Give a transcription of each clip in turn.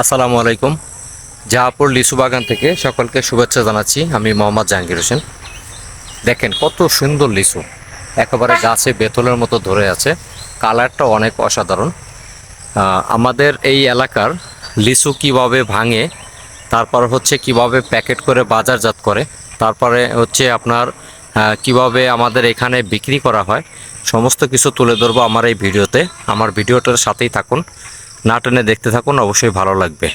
আসসালামু আলাইকুম। জাহাপুর লিচু বাগান থেকে সকলকে শুভেচ্ছা জানাচ্ছি। আমি মোহাম্মদ জাহাঙ্গীর হোসেন। দেখেন কত সুন্দর লিচু। একেবারে গাছে বেতলের মতো ধরে আছে। কালারটা অনেক অসাধারণ। আমাদের এই এলাকার লিচু কীভাবে ভাঙে তারপর হচ্ছে কীভাবে প্যাকেট করে বাজারজাত করে তারপরে হচ্ছে আপনার কীভাবে আমাদের এখানে বিক্রি করা হয় সমস্ত কিছু তুলে ধরবো আমার এই ভিডিওতে। আমার ভিডিওটার সাথেই থাকুন। না টেনে দেখতে থাকুন অবশ্যই ভালো লাগবে।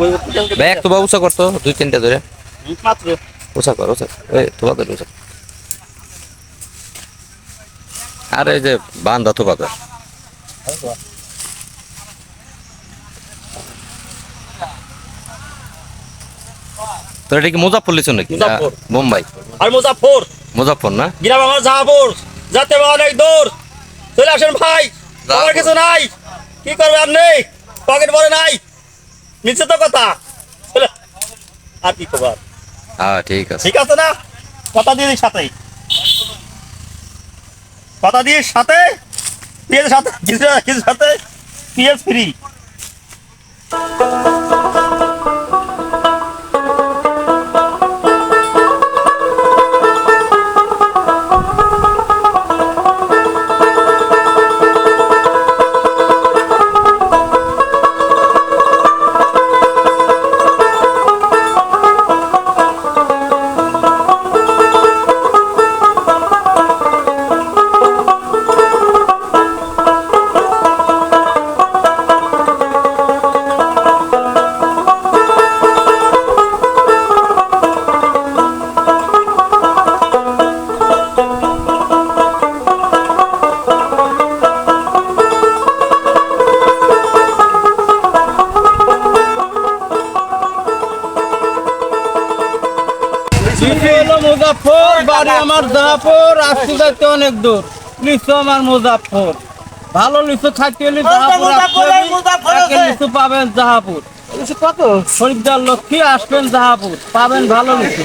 বই ব্যাগ তো উঁচা করতো দুই তিনটা ধরে। মাত্র। উঁচা কর উঁচা এই তোবা ধরে উঁচা আর যে বান্দা তোবা ধর তোর এটা কি মুজাফর লিচু নাকি। মুম্বাই। আর মুজাফর মুজাফর না? গ্রাম আমার জাহাপুর। যাতে বা অনেক দূর। চলে আসেন ভাই। আমার কিছু নাই। কি করবে আপনি পকেট ভরে নাই। নিচে তো কথা। আর কি খবর? হ্যাঁ ঠিক আছে। ঠিক আছে না? কথা দিয়ে সাথে কথা দিয়ে সাথে পিএস সাথে কিছু সাথে পিএস ফ্রি। হলো মুজাফর বাড়ি আমার জাহাপুর আসতে যাইতে অনেক দূর। লিচু আমার মুজাফর ভালো লিচু খাইতে হলে লিচু পাবেন জাহাপুর। কত? খরিদ্দার লক্ষ্মী আসবেন জাহাপুর। পাবেন ভালো লিচু